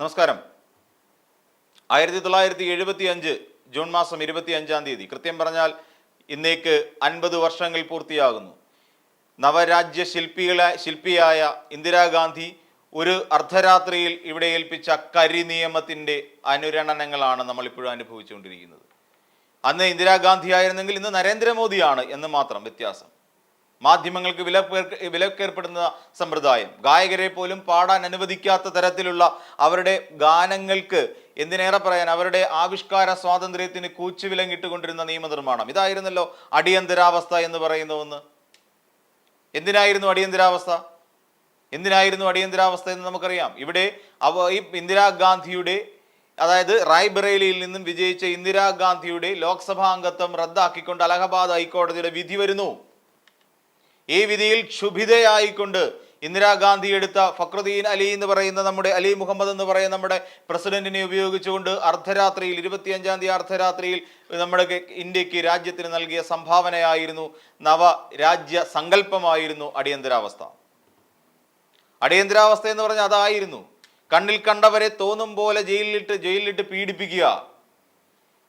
നമസ്കാരം. ആയിരത്തി തൊള്ളായിരത്തി എഴുപത്തി അഞ്ച് ജൂൺ മാസം ഇരുപത്തി അഞ്ചാം തീയതി. കൃത്യം പറഞ്ഞാൽ ഇന്നേക്ക് അൻപത് വർഷങ്ങൾ പൂർത്തിയാകുന്നു. നവരാജ്യ ശില്പികളെ ശില്പിയായ ഇന്ദിരാഗാന്ധി ഒരു അർദ്ധരാത്രിയിൽ ഇവിടെ ഏൽപ്പിച്ച കരി നിയമത്തിന്റെ അനുരണനങ്ങളാണ് നമ്മളിപ്പോഴും അനുഭവിച്ചുകൊണ്ടിരിക്കുന്നത്. അന്ന് ഇന്ദിരാഗാന്ധി ആയിരുന്നെങ്കിൽ ഇന്ന് നരേന്ദ്രമോദിയാണ് എന്ന് മാത്രം വ്യത്യാസം. മാധ്യമങ്ങൾക്ക് വിലക്ക് വിലക്കേർപ്പെടുന്ന സമ്പ്രദായം. ഗായകരെ പോലും പാടാൻ അനുവദിക്കാത്ത തരത്തിലുള്ള അവരുടെ ഗാനങ്ങൾക്ക് എന്തിനേറെ പറയാൻ? അവരുടെ ആവിഷ്കാര സ്വാതന്ത്ര്യത്തിന് കൂച്ചുവിലങ്ങിട്ടുകൊണ്ടിരുന്ന നിയമനിർമ്മാണം. ഇതായിരുന്നല്ലോ അടിയന്തരാവസ്ഥ എന്ന് പറയുന്ന ഒന്ന്. എന്തിനായിരുന്നു അടിയന്തരാവസ്ഥ? എന്തിനായിരുന്നു അടിയന്തരാവസ്ഥ എന്ന് നമുക്കറിയാം. ഇവിടെ അവ ഈ ഇന്ദിരാഗാന്ധിയുടെ അതായത് റായ്ബറേലിയിൽ നിന്നും വിജയിച്ച ഇന്ദിരാഗാന്ധിയുടെ ലോക്സഭാ അംഗത്വം റദ്ദാക്കിക്കൊണ്ട് അലഹബാദ് ഹൈക്കോടതിയുടെ വിധി വരുന്നു. ഈ വിധിയിൽ ക്ഷുഭിതയായിക്കൊണ്ട് ഇന്ദിരാഗാന്ധി എടുത്ത ഫക്രുദ്ദീൻ അലി എന്ന് പറയുന്ന നമ്മുടെ അലി മുഹമ്മദ് എന്ന് പറയുന്ന നമ്മുടെ പ്രസിഡന്റിനെ ഉപയോഗിച്ചുകൊണ്ട് അർദ്ധരാത്രിയിൽ ഇരുപത്തിയഞ്ചാം തീയതി അർദ്ധരാത്രിയിൽ നമ്മുടെ ഇന്ത്യയ്ക്ക് രാജ്യത്തിന് നൽകിയ സംഭാവനയായിരുന്നു നവ രാജ്യ സങ്കല്പമായിരുന്നു അടിയന്തരാവസ്ഥ. അടിയന്തരാവസ്ഥ എന്ന് പറഞ്ഞാൽ അതായിരുന്നു. കണ്ണിൽ കണ്ടവരെ തോന്നും പോലെ ജയിലിലിട്ട് ജയിലിലിട്ട് പീഡിപ്പിക്കുക.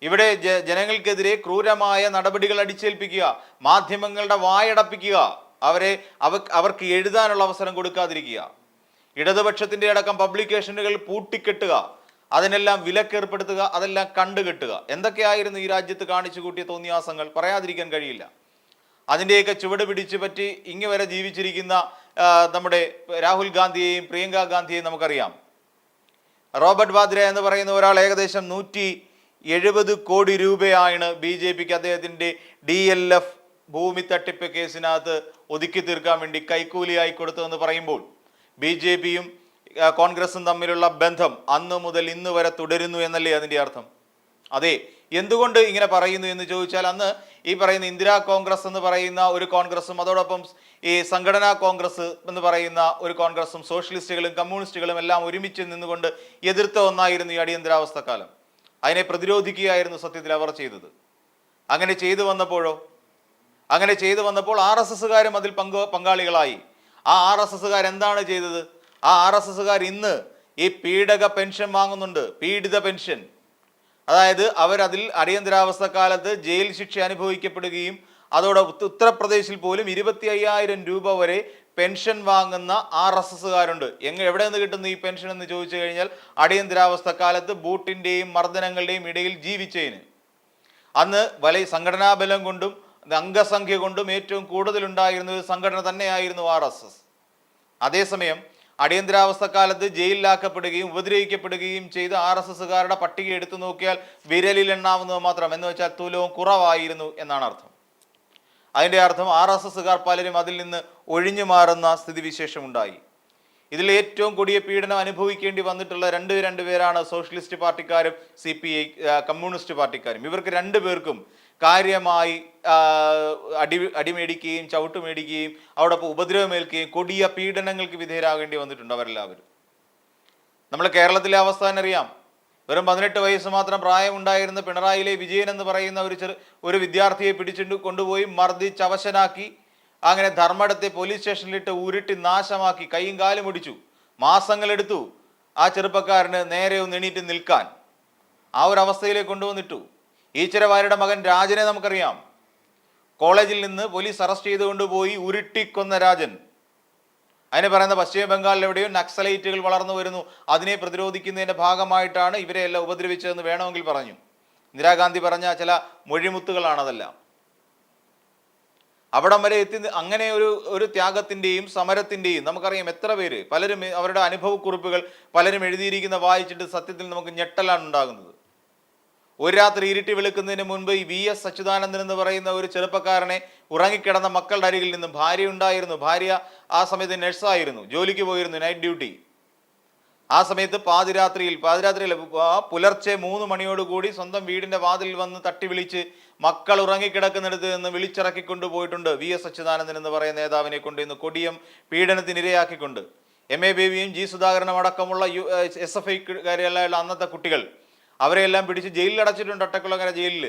ഇവിടെ ജനങ്ങൾക്കെതിരെ ക്രൂരമായ നടപടികൾ അടിച്ചേൽപ്പിക്കുക. മാധ്യമങ്ങളുടെ വായടപ്പിക്കുക. അവരെ അവ അവർക്ക് എഴുതാനുള്ള അവസരം കൊടുക്കാതിരിക്കുക. ഇടതുപക്ഷത്തിന്റെ അടക്കം പബ്ലിക്കേഷനുകൾ പൂട്ടിക്കെട്ടുക. അതിനെല്ലാം വിലക്കേർപ്പെടുത്തുക അതെല്ലാം കണ്ടുകെട്ടുക. എന്തൊക്കെയായിരുന്നു ഈ രാജ്യത്ത് കാണിച്ചു കൂട്ടിയ തോന്നിയാസങ്ങൾ? പറയാതിരിക്കാൻ കഴിയില്ല. അതിന്റെയൊക്കെ ചുവട് പിടിച്ചു പറ്റി ഇങ്ങ് വരെ ജീവിച്ചിരിക്കുന്ന നമ്മുടെ രാഹുൽ ഗാന്ധിയെയും പ്രിയങ്ക ഗാന്ധിയെയും നമുക്കറിയാം. റോബർട്ട് വാദ്ര എന്ന് പറയുന്ന ഒരാൾ ഏകദേശം നൂറ്റി എഴുപത് കോടി രൂപയാണ് ബി ജെ പിക്ക് അദ്ദേഹത്തിന്റെ ഡി എൽ എഫ് ഭൂമി തട്ടിപ്പ് കേസിനകത്ത് ഒതുക്കി തീർക്കാൻ വേണ്ടി കൈക്കൂലിയായി കൊടുത്തതെന്ന് പറയുമ്പോൾ ബി ജെ പിയും കോൺഗ്രസും തമ്മിലുള്ള ബന്ധം അന്ന് മുതൽ ഇന്ന് വരെ തുടരുന്നു എന്നല്ലേ അതിന്റെ അർത്ഥം? അതെ എന്തുകൊണ്ട് ഇങ്ങനെ പറയുന്നു എന്ന് ചോദിച്ചാൽ അന്ന് ഈ പറയുന്ന ഇന്ദിരാ കോൺഗ്രസ് എന്ന് പറയുന്ന ഒരു കോൺഗ്രസും അതോടൊപ്പം ഈ സംഘടനാ കോൺഗ്രസ് എന്ന് പറയുന്ന ഒരു കോൺഗ്രസും സോഷ്യലിസ്റ്റുകളും കമ്മ്യൂണിസ്റ്റുകളും എല്ലാം ഒരുമിച്ച് നിന്നുകൊണ്ട് എതിർത്ത ഒന്നായിരുന്നു ഈ അടിയന്തരാവസ്ഥ കാലം. അതിനെ പ്രതിരോധിക്കുകയായിരുന്നു സത്യത്തിൽ അവർ ചെയ്തത്. അങ്ങനെ ചെയ്തു വന്നപ്പോഴോ? അങ്ങനെ ചെയ്തു വന്നപ്പോൾ ആർ എസ് എസ്സുകാരും അതിൽ പങ്ക് പങ്കാളികളായി. ആ ആർ എസ് എസ്സുകാർ എന്താണ് ചെയ്തത്? ആ ആർ എസ് എസ്സുകാർ ഇന്ന് ഈ പീഡക പെൻഷൻ വാങ്ങുന്നുണ്ട്. പീഡിത പെൻഷൻ. അതായത് അവരതിൽ അടിയന്തരാവസ്ഥ കാലത്ത് ജയിൽ ശിക്ഷ അനുഭവിക്കപ്പെടുകയും അതോടെ ഉത്തർപ്രദേശിൽ പോലും ഇരുപത്തി അയ്യായിരം രൂപ വരെ പെൻഷൻ വാങ്ങുന്ന ആർ എസ് എസ്സുകാരുണ്ട്. എങ്ങ എവിടെ നിന്ന് കിട്ടുന്നു ഈ പെൻഷൻ എന്ന് ചോദിച്ചു കഴിഞ്ഞാൽ അടിയന്തരാവസ്ഥ കാലത്ത് ബൂട്ടിന്റെയും മർദ്ദനങ്ങളുടെയും ഇടയിൽ ജീവിച്ചതിന് അന്ന് വലിയ സംഘടനാ ബലം കൊണ്ടും അംഗസംഖ്യ കൊണ്ടും ഏറ്റവും കൂടുതലുണ്ടായിരുന്ന ഒരു സംഘടന തന്നെയായിരുന്നു ആർ എസ് എസ്. അതേസമയം അടിയന്തരാവസ്ഥ കാലത്ത് ജയിലിലാക്കപ്പെടുകയും ഉപദ്രവിക്കപ്പെടുകയും ചെയ്ത ആർ എസ് എസ്സുകാരുടെ പട്ടിക എടുത്തു നോക്കിയാൽ വിരലിൽ എണ്ണാവുന്നത് മാത്രം. എന്ന് വെച്ചാൽ തുലവും കുറവായിരുന്നു എന്നാണ് അർത്ഥം. അതിന്റെ അർത്ഥം ആർ എസ് എസ്സുകാർ പലരും അതിൽ നിന്ന് ഒഴിഞ്ഞു മാറുന്ന സ്ഥിതിവിശേഷം ഉണ്ടായി ഇതിൽ ഏറ്റവും കൊടിയ പീഡനം അനുഭവിക്കേണ്ടി വന്നിട്ടുള്ള രണ്ട് രണ്ട് പേരാണ് സോഷ്യലിസ്റ്റ് പാർട്ടിക്കാരും സി പി ഐ കമ്മ്യൂണിസ്റ്റ് പാർട്ടിക്കാരും. ഇവർക്ക് രണ്ടു പേർക്കും കാര്യമായി അടി അടിമേടിക്കുകയും ചവിട്ട് മേടിക്കുകയും അതോടൊപ്പം ഉപദ്രവമേൽക്കുകയും കൊടിയ പീഡനങ്ങൾക്ക് വിധേയരാകേണ്ടി വന്നിട്ടുണ്ട് അവരെല്ലാവരും. നമ്മൾ കേരളത്തിലെ അവസ്ഥ തന്നെ അറിയാം വെറും പതിനെട്ട് വയസ്സ് മാത്രം പ്രായമുണ്ടായിരുന്ന പിണറായിലെ വിജയൻ എന്ന് പറയുന്ന ഒരു ചെറു ഒരു വിദ്യാർത്ഥിയെ പിടിച്ചിട്ട് കൊണ്ടുപോയി മർദ്ദിച്ച് അവശനാക്കി അങ്ങനെ ധർമ്മടത്തെ പോലീസ് സ്റ്റേഷനിലിട്ട് ഉരുട്ടി നാശമാക്കി കൈയും കാലും ഒടിച്ചു. മാസങ്ങളെടുത്തു ആ ചെറുപ്പക്കാരന് നേരെ ഒന്ന് എണീറ്റ് നിൽക്കാൻ. ആ ഒരു അവസ്ഥയിലേക്ക് കൊണ്ടുവന്നിട്ടു. ഈശ്വരവാരുടെ മകൻ രാജനെ നമുക്കറിയാം. കോളേജിൽ നിന്ന് പോലീസ് അറസ്റ്റ് ചെയ്തുകൊണ്ട് പോയി ഉരുട്ടിക്കൊന്ന രാജൻ. അതിന് പറയുന്ന പശ്ചിമ ബംഗാളിൽ എവിടെയോ നക്സലൈറ്റുകൾ വളർന്നു വരുന്നു. അതിനെ പ്രതിരോധിക്കുന്നതിന്റെ ഭാഗമായിട്ടാണ് ഇവരെ എല്ലാം ഉപദ്രവിച്ചതെന്ന് വേണമെങ്കിൽ പറഞ്ഞു. ഇന്ദിരാഗാന്ധി പറഞ്ഞ ചില മൊഴിമുത്തുകളാണതെല്ലാം. അവിടം വരെ എത്തി അങ്ങനെ ഒരു ഒരു ത്യാഗത്തിന്റെയും സമരത്തിന്റെയും നമുക്കറിയാം എത്ര പേര്. പലരും അവരുടെ അനുഭവക്കുറിപ്പുകൾ പലരും എഴുതിയിരിക്കുന്ന വായിച്ചിട്ട് സത്യത്തിൽ നമുക്ക് ഞെട്ടലാണ് ഉണ്ടാകുന്നത്. ഒരു രാത്രി ഇരുട്ടി വെളുക്കുന്നതിന് മുൻപ് ഈ വി എസ് സച്ചിദാനന്ദൻ എന്ന് പറയുന്ന ഒരു ചെറുപ്പക്കാരനെ ഉറങ്ങിക്കിടന്ന മക്കളുടെ അരികിൽ നിന്നും ഭാര്യ ഉണ്ടായിരുന്നു. ഭാര്യ ആ സമയത്ത് നഴ്സായിരുന്നു. ജോലിക്ക് പോയിരുന്നു നൈറ്റ് ഡ്യൂട്ടി ആ സമയത്ത് പാതിരാത്രിയിൽ പാതിരാത്രിയിൽ പുലർച്ചെ മൂന്ന് മണിയോടുകൂടി സ്വന്തം വീടിന്റെ വാതിൽ വന്ന് തട്ടി വിളിച്ച് മക്കൾ ഉറങ്ങിക്കിടക്കുന്നിടത്ത് നിന്ന് വിളിച്ചിറക്കി കൊണ്ടുപോയിട്ടുണ്ട് വി എസ് അച്യുതാനന്ദൻ എന്ന് പറയുന്ന നേതാവിനെ കൊണ്ട് ഇന്ന് കൊടിയം പീഡനത്തിന് ഇരയാക്കിക്കൊണ്ട്. എം എ ബേബിയും ജി സുധാകരനും അടക്കമുള്ള യു എസ് എഫ് ഐക്കാരെല്ലാം അന്നത്തെ കുട്ടികൾ. അവരെല്ലാം പിടിച്ച് ജയിലിൽ അടച്ചിട്ടുണ്ട് ഒട്ടക്കുളങ്ങര ജയിലിൽ.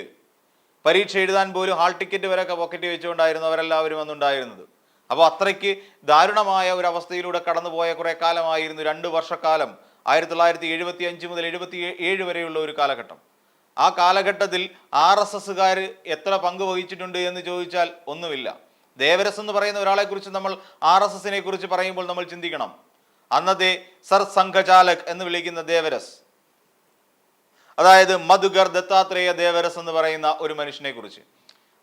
പരീക്ഷ എഴുതാൻ പോലും ഹാൾ ടിക്കറ്റ് വരെ പോക്കറ്റ് വെച്ചുകൊണ്ടായിരുന്നു അവരെല്ലാവരും വന്നുണ്ടായിരുന്നത് അപ്പോൾ അത്രയ്ക്ക് ദാരുണമായ ഒരു അവസ്ഥയിലൂടെ കടന്നുപോയ കുറേ കാലമായിരുന്നു രണ്ട് വർഷക്കാലം ആയിരത്തി തൊള്ളായിരത്തി എഴുപത്തി അഞ്ച് മുതൽ എഴുപത്തി ഏഴ് വരെയുള്ള ഒരു കാലഘട്ടം. ആ കാലഘട്ടത്തിൽ ആർ എസ് എസ്സുകാർ എത്ര പങ്ക് വഹിച്ചിട്ടുണ്ട് എന്ന് ചോദിച്ചാൽ ഒന്നുമില്ല. ദേവരസ് എന്ന് പറയുന്ന ഒരാളെക്കുറിച്ച് നമ്മൾ ആർ എസ് എസിനെ കുറിച്ച് പറയുമ്പോൾ നമ്മൾ ചിന്തിക്കണം. അന്നത്തെ സർ സംഘചാലക് എന്ന് വിളിക്കുന്ന ദേവരസ് അതായത് മധുഗർ ദത്താത്രേയ ദേവരസ് എന്ന് പറയുന്ന ഒരു മനുഷ്യനെ കുറിച്ച്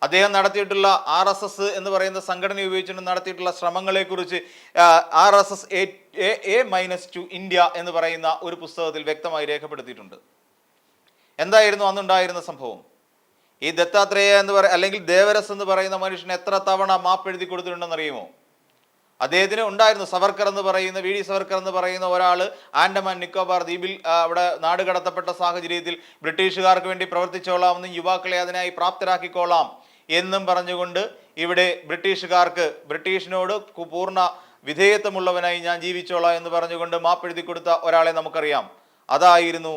അദ്ദേഹം നടത്തിയിട്ടുള്ള ആർ എസ് എസ് എന്ന് പറയുന്ന സംഘടന ഉപയോഗിച്ചുകൊണ്ട് നടത്തിയിട്ടുള്ള ശ്രമങ്ങളെ കുറിച്ച് R S S a menace to India എന്ന് പറയുന്ന ഒരു പുസ്തകത്തിൽ വ്യക്തമായി രേഖപ്പെടുത്തിയിട്ടുണ്ട്. എന്തായിരുന്നു അന്നുണ്ടായിരുന്ന സംഭവം? ഈ ദത്താത്രേയ എന്ന് പറ അല്ലെങ്കിൽ ദേവരസ് എന്ന് പറയുന്ന മനുഷ്യൻ എത്ര തവണ മാപ്പ് എഴുതി കൊടുത്തിട്ടുണ്ടെന്ന് അറിയുമോ അദ്ദേഹത്തിന് ഉണ്ടായിരുന്നു സവർക്കർ എന്ന് പറയുന്ന വി ഡി സവർക്കർ എന്ന് പറയുന്ന ഒരാൾ ആൻഡമാൻ നിക്കോബാർ ദ്വീപിൽ അവിടെ നാട് കടത്തപ്പെട്ട സാഹചര്യത്തിൽ ബ്രിട്ടീഷുകാർക്ക് വേണ്ടി പ്രവർത്തിച്ചോളാമെന്നും യുവാക്കളെ അതിനായി പ്രാപ്തരാക്കിക്കോളാം എന്നും പറഞ്ഞുകൊണ്ട് ഇവിടെ ബ്രിട്ടീഷുകാർക്ക് ബ്രിട്ടീഷിനോട് പൂർണ വിധേയത്വമുള്ളവനായി ഞാൻ ജീവിച്ചോളാം എന്ന് പറഞ്ഞുകൊണ്ട് മാപ്പെഴുതി കൊടുത്ത ഒരാളെ നമുക്കറിയാം. അതായിരുന്നു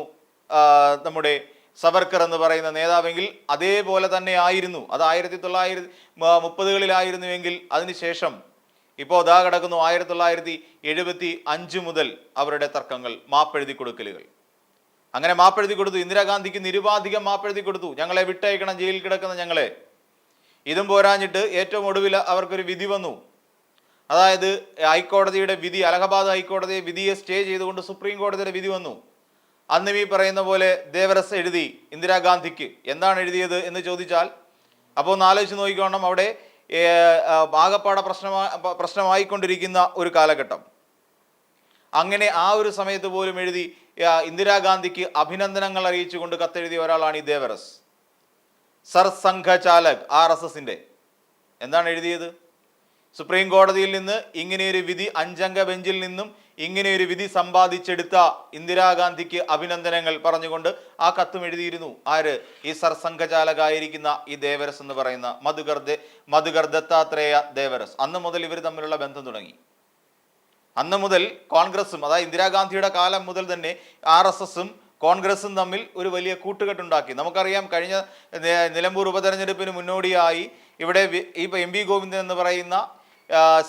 നമ്മുടെ സവർക്കർ എന്ന് പറയുന്ന നേതാവെങ്കിൽ അതേപോലെ തന്നെ ആയിരുന്നു. അത് ആയിരത്തി തൊള്ളായിരത്തി മുപ്പതുകളിലായിരുന്നുവെങ്കിൽ അതിനുശേഷം ഇപ്പോൾ ഇതാ കിടക്കുന്നു ആയിരത്തി തൊള്ളായിരത്തി എഴുപത്തി അഞ്ച് മുതൽ അവരുടെ തർക്കങ്ങൾ മാപ്പെഴുതി കൊടുക്കലുകൾ അങ്ങനെ മാപ്പെഴുതി കൊടുത്തു ഇന്ദിരാഗാന്ധിക്ക് നിരുപാധികം മാപ്പെഴുതി കൊടുത്തു ഞങ്ങളെ വിട്ടയക്കണം ജയിലിൽ കിടക്കുന്ന ഞങ്ങളെ. ഇതും പോരാഞ്ഞിട്ട് ഏറ്റവും ഒടുവിൽ അവർക്കൊരു വിധി വന്നു. അതായത് ഹൈക്കോടതിയുടെ വിധി അലഹബാദ് ഹൈക്കോടതി വിധിയെ സ്റ്റേ ചെയ്തുകൊണ്ട് സുപ്രീം കോടതിയുടെ വിധി വന്നു. അന്ന് ഈ പറയുന്ന പോലെ ദേവരസ് എഴുതി ഇന്ദിരാഗാന്ധിക്ക്. എന്താണ് എഴുതിയത് എന്ന് ചോദിച്ചാൽ അപ്പോൾ ഒന്ന് ആലോചിച്ച് നോക്കിക്കോണം അവിടെ ആകപ്പാട പ്രശ്നമാ പ- പ്രശ്നമായിക്കൊണ്ടിരിക്കുന്ന ഒരു കാലഘട്ടം. അങ്ങനെ ആ ഒരു സമയത്ത് പോലും എഴുതി ഇന്ദിരാഗാന്ധിക്ക് അഭിനന്ദനങ്ങൾ അറിയിച്ചുകൊണ്ട് കത്തെഴുതിയ ഒരാളാണ് ഈ Deoras. Sarsanghchalak R S എസിന്റെ. എന്താണ് എഴുതിയത്? സുപ്രീം കോടതിയിൽ നിന്ന് ഇങ്ങനെയൊരു വിധി അഞ്ചംഗ ബെഞ്ചിൽ നിന്നും ഇങ്ങനെയൊരു വിധി സമ്പാദിച്ചെടുത്ത ഇന്ദിരാഗാന്ധിക്ക് അഭിനന്ദനങ്ങൾ പറഞ്ഞുകൊണ്ട് ആ കത്തും എഴുതിയിരുന്നു. ആര്? ഈ സർസംഘചാലകായിരിക്കുന്ന ഈ ദേവരസ് എന്ന് പറയുന്ന മധുകർ മധുകർ ദത്താത്രേയ ദേവരസ്. അന്ന് മുതൽ ഇവർ തമ്മിലുള്ള ബന്ധം തുടങ്ങി. അന്ന് മുതൽ കോൺഗ്രസും അതായത് ഇന്ദിരാഗാന്ധിയുടെ കാലം മുതൽ തന്നെ ആർ എസ് എസും കോൺഗ്രസും തമ്മിൽ ഒരു വലിയ കൂട്ടുകെട്ടുണ്ടാക്കി. നമുക്കറിയാം കഴിഞ്ഞ നിലമ്പൂർ ഉപതെരഞ്ഞെടുപ്പിന് മുന്നോടിയായി ഇവിടെ ഈ എം വി ഗോവിന്ദൻ എന്ന് പറയുന്ന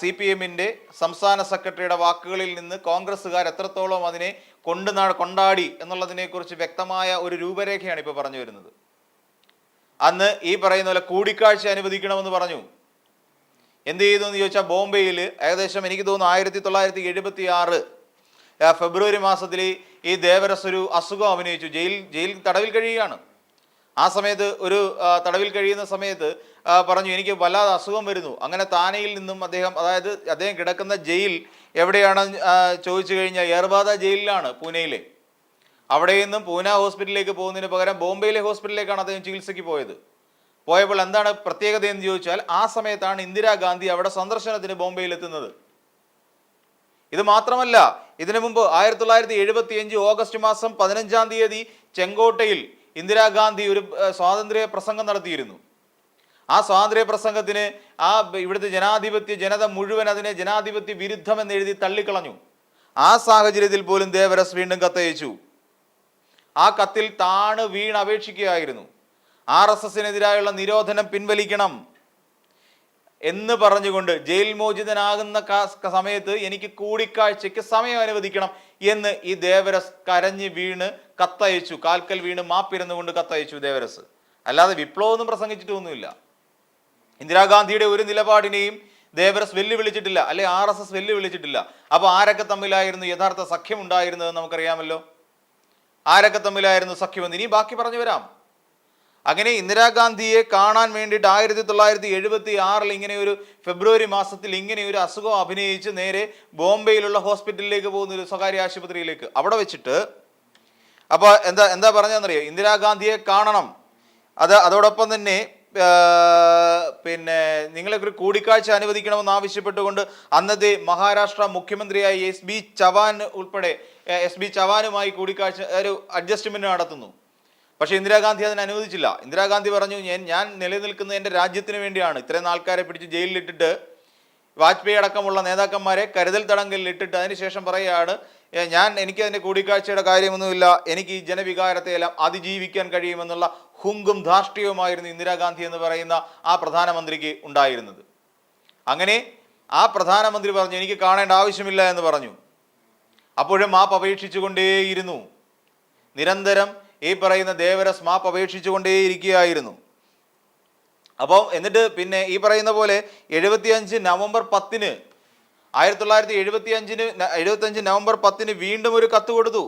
സി പി എമ്മിന്റെ സംസ്ഥാന സെക്രട്ടറിയുടെ വാക്കുകളിൽ നിന്ന് കോൺഗ്രസ്സുകാർ എത്രത്തോളം അതിനെ കൊണ്ടുനാ കൊണ്ടാടി എന്നുള്ളതിനെക്കുറിച്ച് വ്യക്തമായ ഒരു രൂപരേഖയാണ് ഇപ്പോൾ പറഞ്ഞു വരുന്നത്. അന്ന് ഈ പറയുന്ന പോലെ കൂടിക്കാഴ്ച അനുവദിക്കണമെന്ന് പറഞ്ഞു. എന്ത് ചെയ്തു എന്ന് ചോദിച്ചാൽ ബോംബെയിൽ ഏകദേശം എനിക്ക് തോന്നുന്നു ആയിരത്തി തൊള്ളായിരത്തി എഴുപത്തി ആറ് ഫെബ്രുവരി മാസത്തിൽ ഈ ദേവരസ് ഒരു അസുഖം അഭിനയിച്ചു. ജയിൽ ജയിൽ തടവിൽ കഴിയുകയാണ്. ആ സമയത്ത് ഒരു തടവിൽ കഴിയുന്ന സമയത്ത് പറഞ്ഞു എനിക്ക് വല്ലാതെ അസുഖം വരുന്നു. അങ്ങനെ താനയിൽ നിന്നും അദ്ദേഹം അതായത് അദ്ദേഹം കിടക്കുന്ന ജയിൽ എവിടെയാണ് ചോദിച്ചു കഴിഞ്ഞാൽ ഏർബാദ ജയിലിലാണ് പൂനെയിലെ. അവിടെ നിന്നും പൂന ഹോസ്പിറ്റലിലേക്ക് പോകുന്നതിന് പകരം ബോംബെയിലെ ഹോസ്പിറ്റലിലേക്കാണ് അദ്ദേഹം ചികിത്സയ്ക്ക് പോയത്. പോയപ്പോൾ എന്താണ് പ്രത്യേകത എന്ന് ചോദിച്ചാൽ ആ സമയത്താണ് ഇന്ദിരാഗാന്ധി അവിടെ സന്ദർശനത്തിന് ബോംബെയിൽ എത്തുന്നത് ഇത് മാത്രമല്ല ഇതിനു മുമ്പ് ആയിരത്തി തൊള്ളായിരത്തി എഴുപത്തി അഞ്ച് ഓഗസ്റ്റ് മാസം പതിനഞ്ചാം തീയതി ചെങ്കോട്ടയിൽ ഇന്ദിരാഗാന്ധി ഒരു സ്വാതന്ത്ര്യ പ്രസംഗം നടത്തിയിരുന്നു. ആ സ്വാതന്ത്ര്യ പ്രസംഗത്തിന് ആ ഇവിടുത്തെ ജനാധിപത്യ ജനത മുഴുവൻ അതിനെ ജനാധിപത്യ വിരുദ്ധം എന്ന് എഴുതി തള്ളിക്കളഞ്ഞു. ആ സാഹചര്യത്തിൽ പോലും ദേവരസ് വീണ്ടും കത്തയച്ചു. ആ കത്തിൽ താണ് വീണ് അപേക്ഷിക്കുകയായിരുന്നു. ആർ എസ് എസിനെതിരായുള്ള നിരോധനം പിൻവലിക്കണം എന്ന് പറഞ്ഞുകൊണ്ട് ജയിൽ മോചിതനാകുന്ന സമയത്ത് എനിക്ക് കൂടിക്കാഴ്ചയ്ക്ക് സമയം അനുവദിക്കണം എന്ന് ഈ ദേവരസ് കരഞ്ഞ് വീണ് കത്തയച്ചു. കാൽക്കൽ വീണ് മാപ്പിരുന്നുകൊണ്ട് കത്തയച്ചു ദേവരസ്. അല്ലാതെ വിപ്ലവമൊന്നും പ്രസംഗിച്ചിട്ടൊന്നുമില്ല ഇന്ദിരാഗാന്ധിയുടെ ഒരു നിലപാടിനെയും ദേവരസ് വെല്ലുവിളിച്ചിട്ടില്ല. അല്ലെ ആർ എസ് എസ് വെല്ലുവിളിച്ചിട്ടില്ല. അപ്പോൾ ആരൊക്കെ തമ്മിലായിരുന്നു? യഥാർത്ഥ സഖ്യം ഉണ്ടായിരുന്നതെന്ന് നമുക്കറിയാമല്ലോ. ആരൊക്കെ തമ്മിലായിരുന്നു സഖ്യമെന്ന് ഇനി ബാക്കി പറഞ്ഞു വരാം. അങ്ങനെ ഇന്ദിരാഗാന്ധിയെ കാണാൻ വേണ്ടിയിട്ട് ആയിരത്തി തൊള്ളായിരത്തി എഴുപത്തി ആറിൽ ഇങ്ങനെ ഒരു ഫെബ്രുവരി മാസത്തിൽ ഇങ്ങനെ ഒരു അസുഖം അഭിനയിച്ച് നേരെ ബോംബെയിലുള്ള ഹോസ്പിറ്റലിലേക്ക് പോകുന്ന ഒരു സ്വകാര്യ ആശുപത്രിയിലേക്ക്. അവിടെ വെച്ചിട്ട് അപ്പോൾ എന്താ എന്താ പറഞ്ഞതെന്നറിയോ? ഇന്ദിരാഗാന്ധിയെ കാണണം. അത് അതോടൊപ്പം തന്നെ പിന്നെ നിങ്ങളൊക്കെ ഒരു കൂടിക്കാഴ്ച അനുവദിക്കണമെന്ന് ആവശ്യപ്പെട്ടുകൊണ്ട് അന്നത്തെ മഹാരാഷ്ട്ര മുഖ്യമന്ത്രിയായ എസ് ബി ചവാൻ ഉൾപ്പെടെ എസ് ബി ചവാനുമായി കൂടിക്കാഴ്ച ഒരു അഡ്ജസ്റ്റ്മെന്റ് നടത്തുന്നു. പക്ഷേ ഇന്ദിരാഗാന്ധി അതിനെ അനുവദിച്ചില്ല. ഇന്ദിരാഗാന്ധി പറഞ്ഞു ഞാൻ ഞാൻ നിലനിൽക്കുന്നത് എന്റെ രാജ്യത്തിന് വേണ്ടിയാണ് ഇത്രയും ആൾക്കാരെ പിടിച്ച് ജയിലിലിട്ടിട്ട് വാജ്പേയി അടക്കമുള്ള നേതാക്കന്മാരെ കരുതൽ തടങ്കലിൽ ഇട്ടിട്ട് അതിനുശേഷം പറയുകയാണ് ഞാൻ എനിക്ക് അതിന്റെ കൂടിക്കാഴ്ചയുടെ കാര്യമൊന്നുമില്ല. എനിക്ക് ഈ ജനവികാരത്തെ എല്ലാം അതിജീവിക്കാൻ കഴിയുമെന്നുള്ള ഹുങ്കും ധാർഷ്ട്യവുമായിരുന്നു ഇന്ദിരാഗാന്ധി എന്ന് പറയുന്ന ആ പ്രധാനമന്ത്രിക്ക് ഉണ്ടായിരുന്നത്. അങ്ങനെ ആ പ്രധാനമന്ത്രി പറഞ്ഞു എനിക്ക് കാണേണ്ട ആവശ്യമില്ല എന്ന് പറഞ്ഞു. അപ്പോഴും മാപ്പ് അപേക്ഷിച്ചുകൊണ്ടേയിരുന്നു. നിരന്തരം ഈ പറയുന്ന ദേവരസ് മാപ്പ് അപേക്ഷിച്ചുകൊണ്ടേയിരിക്കുകയായിരുന്നു. അപ്പോൾ എന്നിട്ട് പിന്നെ ഈ പറയുന്ന പോലെ എഴുപത്തിയഞ്ച് നവംബർ പത്തിന് ആയിരത്തി തൊള്ളായിരത്തി എഴുപത്തി അഞ്ചിന് എഴുപത്തഞ്ച് നവംബർ പത്തിന് വീണ്ടും ഒരു കത്ത് കൊടുത്തു.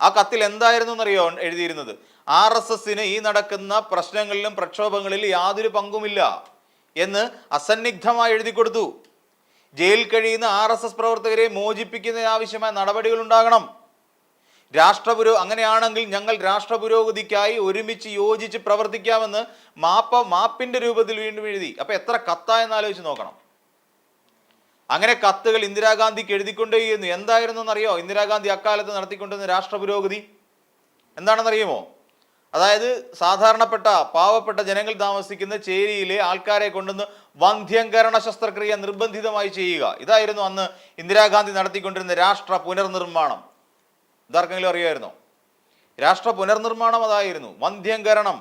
ആ കത്തിൽ എന്തായിരുന്നു എന്നറിയോ എഴുതിയിരുന്നത്? ആർ എസ് എസിന് ഈ നടക്കുന്ന പ്രശ്നങ്ങളിലും പ്രക്ഷോഭങ്ങളിലും യാതൊരു പങ്കുമില്ല എന്ന് അസന്നിഗ്ധമായി എഴുതി കൊടുത്തു. ജയിൽ കഴിയുന്ന ആർ എസ് എസ് പ്രവർത്തകരെ മോചിപ്പിക്കുന്നതിന് ആവശ്യമായ നടപടികൾ ഉണ്ടാകണം. രാഷ്ട്രപുരോ അങ്ങനെയാണെങ്കിൽ ഞങ്ങൾ രാഷ്ട്രപുരോഗതിക്കായി ഒരുമിച്ച് യോജിച്ച് പ്രവർത്തിക്കാമെന്ന് മാപ്പ മാപ്പിന്റെ രൂപത്തിൽ വീണ്ടും എഴുതി. അപ്പൊ എത്ര കത്ത എന്ന് ആലോചിച്ച് നോക്കണം. അങ്ങനെ കത്തുകൾ ഇന്ദിരാഗാന്ധിക്ക് എഴുതിക്കൊണ്ടേയിരുന്നു. എന്തായിരുന്നു എന്നറിയോ ഇന്ദിരാഗാന്ധി അക്കാലത്ത് നടത്തിക്കൊണ്ടിരുന്ന രാഷ്ട്രപുരോഗതി. എന്താണെന്നറിയുമോ? അതായത് സാധാരണപ്പെട്ട പാവപ്പെട്ട ജനങ്ങൾ താമസിക്കുന്ന ചേരിയിലെ ആൾക്കാരെ കൊണ്ടുവന്ന് വന്ധ്യംകരണ ശസ്ത്രക്രിയ നിർബന്ധിതമായി ചെയ്യുക. ഇതായിരുന്നു അന്ന് ഇന്ദിരാഗാന്ധി നടത്തിക്കൊണ്ടിരുന്ന രാഷ്ട്ര പുനർനിർമ്മാണം. ഇതാർക്കെങ്കിലും അറിയായിരുന്നോ? രാഷ്ട്ര പുനർനിർമ്മാണം അതായിരുന്നു വന്ധ്യംകരണം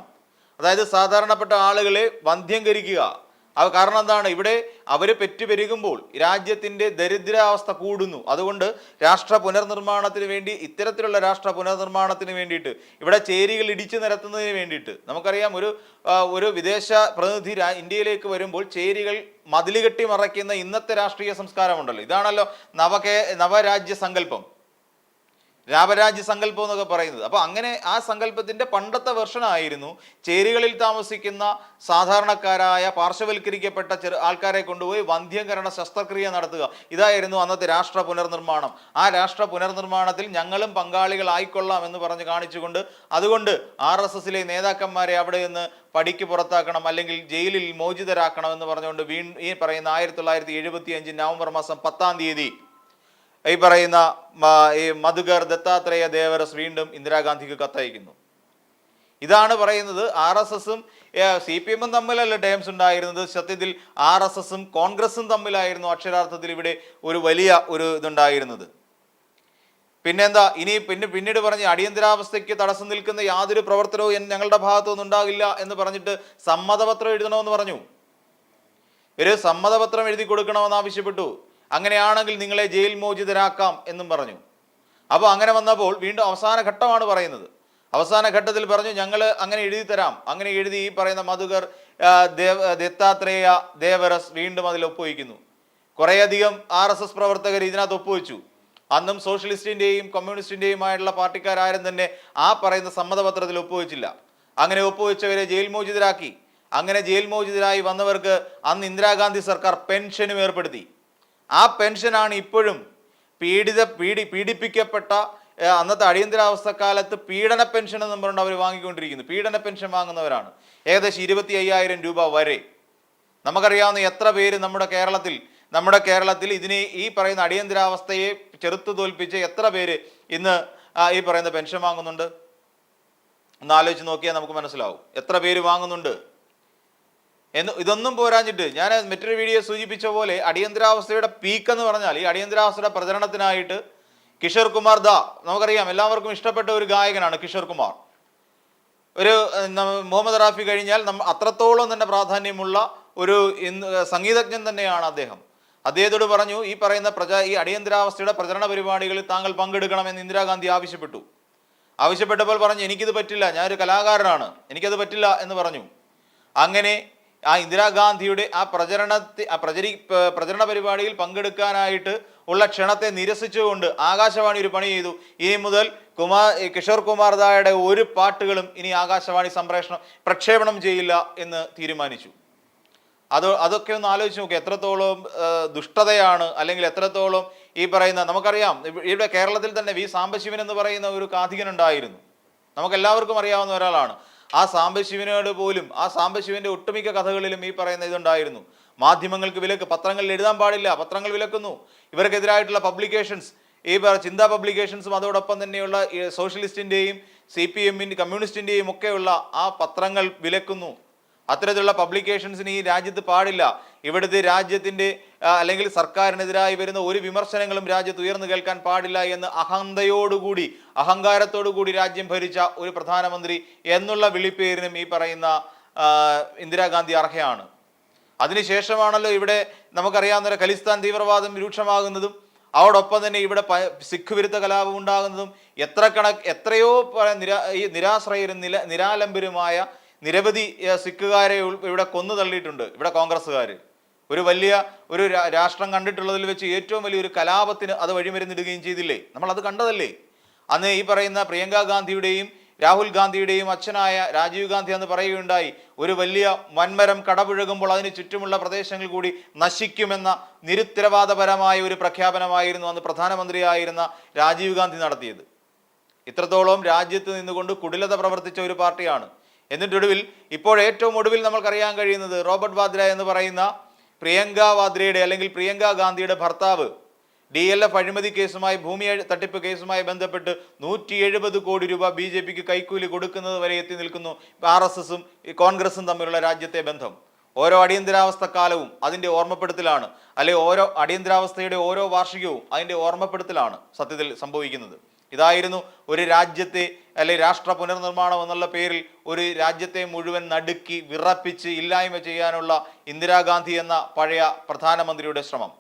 അതായത് സാധാരണപ്പെട്ട ആളുകളെ വന്ധ്യംകരിക്കുക അവ കാരണം എന്താണ്? ഇവിടെ അവർ പെറ്റുപെരുകുമ്പോൾ രാജ്യത്തിന്റെ ദരിദ്രാവസ്ഥ കൂടുന്നു. അതുകൊണ്ട് രാഷ്ട്ര പുനർനിർമ്മാണത്തിന് വേണ്ടി ഇത്തരത്തിലുള്ള രാഷ്ട്ര പുനർനിർമ്മാണത്തിന് വേണ്ടിയിട്ട് ഇവിടെ ചേരികൾ ഇടിച്ചു നിരത്തുന്നതിന് വേണ്ടിയിട്ട് നമുക്കറിയാം ഒരു ഒരു വിദേശ പ്രതിനിധി ഇന്ത്യയിലേക്ക് വരുമ്പോൾ ചേരികൾ മതിലുകെട്ടി മറയ്ക്കുന്ന ഇന്നത്തെ രാഷ്ട്രീയ സംസ്കാരമുണ്ടല്ലോ. ഇതാണല്ലോ നവകേ നവരാജ്യ സങ്കല്പം രാമരാജ്യ സങ്കല്പം എന്നൊക്കെ പറയുന്നത്. അപ്പോൾ അങ്ങനെ ആ സങ്കല്പത്തിന്റെ പണ്ടത്തെ വെർഷനായിരുന്നു ചേരികളിൽ താമസിക്കുന്ന സാധാരണക്കാരായ പാർശ്വവൽക്കരിക്കപ്പെട്ട ചെറു ആൾക്കാരെ കൊണ്ടുപോയി വന്ധ്യംകരണ ശസ്ത്രക്രിയ നടത്തുക. ഇതായിരുന്നു അന്നത്തെ രാഷ്ട്ര പുനർനിർമ്മാണം. ആ രാഷ്ട്ര പുനർനിർമ്മാണത്തിൽ ഞങ്ങളും പങ്കാളികളായിക്കൊള്ളാം എന്ന് പറഞ്ഞ് കാണിച്ചുകൊണ്ട് അതുകൊണ്ട് ആർ എസ് എസിലെ നേതാക്കന്മാരെ അവിടെ നിന്ന് പടിക്ക് പുറത്താക്കണം അല്ലെങ്കിൽ ജയിലിൽ മോചിതരാക്കണം എന്ന് പറഞ്ഞുകൊണ്ട് വീ ഈ പറയുന്ന ആയിരത്തി തൊള്ളായിരത്തി എഴുപത്തി അഞ്ച് നവംബർ മാസം പത്താം തീയതി ഈ പറയുന്ന ഈ മധുകർ ദത്താത്രേയ ദേവരസ് വീണ്ടും ഇന്ദിരാഗാന്ധിക്ക് കത്തയക്കുന്നു. ഇതാണ് പറയുന്നത് ആർ എസ് എസും സി പി എമ്മും തമ്മിലല്ല ടേംസ് ഉണ്ടായിരുന്നത്? സത്യത്തിൽ ആർ എസ് എസും കോൺഗ്രസും തമ്മിലായിരുന്നു അക്ഷരാർത്ഥത്തിൽ ഇവിടെ ഒരു വലിയ ഒരു ഇതുണ്ടായിരുന്നത്. പിന്നെന്താ ഇനി പിന്നെ പിന്നീട് പറഞ്ഞ് അടിയന്തരാവസ്ഥയ്ക്ക് തടസ്സം നിൽക്കുന്ന യാതൊരു പ്രവർത്തനവും ഞങ്ങളുടെ ഭാഗത്തുനിന്ന് ഉണ്ടാകില്ല എന്ന് പറഞ്ഞിട്ട് സമ്മതപത്രം എഴുതണമെന്ന് പറഞ്ഞു. ഒരു സമ്മതപത്രം എഴുതി കൊടുക്കണമെന്ന് ആവശ്യപ്പെട്ടു. അങ്ങനെയാണെങ്കിൽ നിങ്ങളെ ജയിൽ മോചിതരാക്കാം എന്നും പറഞ്ഞു. അപ്പോൾ അങ്ങനെ വന്നപ്പോൾ വീണ്ടും അവസാന ഘട്ടമാണ് പറയുന്നത്. അവസാന ഘട്ടത്തിൽ പറഞ്ഞു ഞങ്ങൾ അങ്ങനെ എഴുതി തരാം. അങ്ങനെ എഴുതി ഈ പറയുന്ന മധുകർ ദേവ ദത്താത്രേയ ദേവരസ് വീണ്ടും അതിൽ ഒപ്പുവയ്ക്കുന്നു. കുറേയധികം ആർ എസ് എസ് പ്രവർത്തകർ ഇതിനകത്ത് ഒപ്പുവെച്ചു. അന്നും സോഷ്യലിസ്റ്റിന്റെയും കമ്മ്യൂണിസ്റ്റിന്റെയും ആയിട്ടുള്ള പാർട്ടിക്കാരും തന്നെ ആ പറയുന്ന സമ്മതപത്രത്തിൽ ഒപ്പുവെച്ചില്ല. അങ്ങനെ ഒപ്പുവെച്ചവരെ ജയിൽ മോചിതരാക്കി. അങ്ങനെ ജയിൽ മോചിതരായി വന്നവർക്ക് അന്ന് ഇന്ദിരാഗാന്ധി സർക്കാർ പെൻഷനും ഏർപ്പെടുത്തി. ആ പെൻഷനാണ് ഇപ്പോഴും പീഡിത പീഡി പീഡിപ്പിക്കപ്പെട്ട അന്നത്തെ അടിയന്തരാവസ്ഥ കാലത്ത് പീഡന പെൻഷൻ എന്ന് പറഞ്ഞുകൊണ്ട് അവർ വാങ്ങിക്കൊണ്ടിരിക്കുന്നു. പീഡന പെൻഷൻ വാങ്ങുന്നവരാണ്. ഏകദേശം ഇരുപത്തി അയ്യായിരം രൂപ വരെ. നമുക്കറിയാവുന്ന എത്ര പേര് നമ്മുടെ കേരളത്തിൽ നമ്മുടെ കേരളത്തിൽ ഇതിനെ ഈ പറയുന്ന അടിയന്തരാവസ്ഥയെ ചെറുത്തു തോൽപ്പിച്ച് എത്ര പേര് ഇന്ന് ഈ പറയുന്ന പെൻഷൻ വാങ്ങുന്നുണ്ട്? ഒന്ന് ആലോചിച്ച് നോക്കിയാൽ നമുക്ക് മനസ്സിലാവും. എത്ര പേര് വാങ്ങുന്നുണ്ട്? എന്ന് ഇതൊന്നും പോരാഞ്ഞിട്ട് ഞാൻ മറ്റൊരു വീഡിയോ സൂചിപ്പിച്ച പോലെ അടിയന്തരാവസ്ഥയുടെ പീക്ക് എന്ന് പറഞ്ഞാൽ ഈ അടിയന്തരാവസ്ഥയുടെ പ്രചരണത്തിനായിട്ട് കിഷോർ കുമാർ ദാ നമുക്കറിയാം എല്ലാവർക്കും ഇഷ്ടപ്പെട്ട ഒരു ഗായകനാണ് കിഷോർ കുമാർ. ഒരു മുഹമ്മദ് റാഫി കഴിഞ്ഞാൽ നമ്മ അത്രത്തോളം തന്നെ പ്രാധാന്യമുള്ള ഒരു സംഗീതജ്ഞൻ തന്നെയാണ് അദ്ദേഹം. അദ്ദേഹത്തോട് പറഞ്ഞു ഈ പറയുന്ന പ്രചാ ഈ അടിയന്തരാവസ്ഥയുടെ പ്രചരണ പരിപാടികളിൽ താങ്കൾ പങ്കെടുക്കണമെന്ന് ഇന്ദിരാഗാന്ധി ആവശ്യപ്പെട്ടു. ആവശ്യപ്പെട്ടപ്പോൾ പറഞ്ഞു എനിക്കിത് പറ്റില്ല ഞാനൊരു കലാകാരനാണ് എനിക്കത് പറ്റില്ല എന്ന് പറഞ്ഞു. അങ്ങനെ ആ ഇന്ദിരാഗാന്ധിയുടെ ആ പ്രചരണത്തെ പ്രചരി പ്രചരണ പരിപാടിയിൽ പങ്കെടുക്കാനായിട്ട് ഉള്ള ക്ഷണത്തെ നിരസിച്ചുകൊണ്ട് ആകാശവാണി ഒരു പണി ചെയ്തു. ഇനി മുതൽ കുമാർ കിഷോർ കുമാർ ദായുടെ ഒരു പാട്ടുകളും ഇനി ആകാശവാണി സംപ്രേഷണം പ്രക്ഷേപണം ചെയ്യില്ല എന്ന് തീരുമാനിച്ചു. അത് അതൊക്കെ ഒന്ന് ആലോചിച്ച് നോക്കുക എത്രത്തോളം ദുഷ്ടതയാണ് അല്ലെങ്കിൽ എത്രത്തോളം ഈ പറയുന്ന നമുക്കറിയാം ഇവ- ഇവിടെ കേരളത്തിൽ തന്നെ വി സാംബശിവൻ എന്ന് പറയുന്ന ഒരു കാഥികൻ ഉണ്ടായിരുന്നു. നമുക്കെല്ലാവർക്കും അറിയാവുന്ന ഒരാളാണ്. ആ സാംബശിവനോട് പോലും ആ സാംബശിവന്റെ ഒട്ടുമിക്ക കഥകളിലും ഈ പറയുന്ന ഇതുണ്ടായിരുന്നു. മാധ്യമങ്ങൾക്ക് വിലക്ക് പത്രങ്ങളിൽ എഴുതാൻ പാടില്ല പത്രങ്ങൾ വിലക്കുന്നു. ഇവർക്കെതിരായിട്ടുള്ള പബ്ലിക്കേഷൻസ് ഈ ചിന്താ പബ്ലിക്കേഷൻസും അതോടൊപ്പം തന്നെയുള്ള സോഷ്യലിസ്റ്റിന്റെയും സി പി എമ്മിന്റെ കമ്മ്യൂണിസ്റ്റിന്റെയും ഒക്കെയുള്ള ആ പത്രങ്ങൾ വിലക്കുന്നു. അത്തരത്തിലുള്ള പബ്ലിക്കേഷൻസിന് ഈ രാജ്യത്ത് പാടില്ല. ഇവിടുത്തെ രാജ്യത്തിന്റെ അല്ലെങ്കിൽ സർക്കാരിനെതിരായി വരുന്ന ഒരു വിമർശനങ്ങളും രാജ്യത്ത് ഉയർന്നു കേൾക്കാൻ പാടില്ല എന്ന് അഹന്തയോടുകൂടി അഹങ്കാരത്തോടുകൂടി രാജ്യം ഭരിച്ച ഒരു പ്രധാനമന്ത്രി എന്നുള്ള വിളിപ്പേരിനും ഈ പറയുന്ന ഇന്ദിരാഗാന്ധി അർഹയാണ്. അതിനുശേഷമാണല്ലോ ഇവിടെ നമുക്കറിയാവുന്ന ഖലിസ്ഥാൻ തീവ്രവാദം രൂക്ഷമാകുന്നതും അതോടൊപ്പം തന്നെ ഇവിടെ സിഖ് വിരുദ്ധ കലാപം ഉണ്ടാകുന്നതും എത്ര കണ എത്രയോ നിരാ ഈ നിരാശ്രയരും നില നിരാലംബരുമായ നിരവധി സിഖുകാരെ ഇവിടെ കൊന്നു തള്ളിയിട്ടുണ്ട് ഇവിടെ കോൺഗ്രസ്സുകാർ ഒരു വലിയ ഒരു രാഷ്ട്രം കണ്ടിട്ടുള്ളതിൽ വെച്ച് ഏറ്റവും വലിയൊരു കലാപത്തിന് അത് വഴിമരുന്നിടുകയും ചെയ്തില്ലേ? നമ്മൾ അത് കണ്ടതല്ലേ? അന്ന് ഈ പറയുന്ന പ്രിയങ്ക ഗാന്ധിയുടെയും രാഹുൽ ഗാന്ധിയുടെയും അച്ഛനായ രാജീവ് ഗാന്ധി എന്ന് പറയുകയുണ്ടായി ഒരു വലിയ വൻമരം കടപുഴകുമ്പോൾ അതിന് ചുറ്റുമുള്ള പ്രദേശങ്ങൾ കൂടി നശിക്കുമെന്ന നിരുത്തരവാദപരമായ ഒരു പ്രഖ്യാപനമായിരുന്നു അന്ന് പ്രധാനമന്ത്രിയായിരുന്ന രാജീവ് ഗാന്ധി നടത്തിയത്. ഇത്രത്തോളം രാജ്യത്ത് നിന്നുകൊണ്ട് കുടിലത പ്രവർത്തിച്ച ഒരു പാർട്ടിയാണ്. എന്നിട്ടൊടുവിൽ ഇപ്പോൾ ഏറ്റവും ഒടുവിൽ നമ്മൾക്കറിയാൻ കഴിയുന്നത് റോബർട്ട് വാദ്ര എന്ന് പറയുന്ന പ്രിയങ്ക വാദ്രയുടെ അല്ലെങ്കിൽ പ്രിയങ്ക ഗാന്ധിയുടെ ഭർത്താവ് ഡി എൽ എഫ് അഴിമതി കേസുമായി ഭൂമി തട്ടിപ്പ് കേസുമായി ബന്ധപ്പെട്ട് നൂറ്റി എഴുപത് കോടി രൂപ ബി ജെ പിക്ക് കൈക്കൂലി കൊടുക്കുന്നത് വരെ എത്തി നിൽക്കുന്നു ആർ എസ് എസും കോൺഗ്രസും തമ്മിലുള്ള രാജ്യത്തെ ബന്ധം. ഓരോ അടിയന്തരാവസ്ഥ കാലവും അതിന്റെ ഓർമ്മപ്പെടുത്തലാണ്. അല്ലെ ഓരോ അടിയന്തരാവസ്ഥയുടെ ഓരോ വാർഷികവും അതിന്റെ ഓർമ്മപ്പെടുത്തലാണ് സത്യത്തിൽ സംഭവിക്കുന്നത്. ഇതായിരുന്നു ഒരു രാജ്യത്തെ അല്ലെ രാഷ്ട്ര പുനർനിർമ്മാണം എന്നുള്ള പേരിൽ ഒരു രാജ്യത്തെ മുഴുവൻ നടുക്കി വിറപ്പിച്ച് ഇല്ലായ്മ ചെയ്യാനുള്ള ഇന്ദിരാഗാന്ധി എന്ന പഴയ പ്രധാനമന്ത്രിയുടെ ശ്രമം.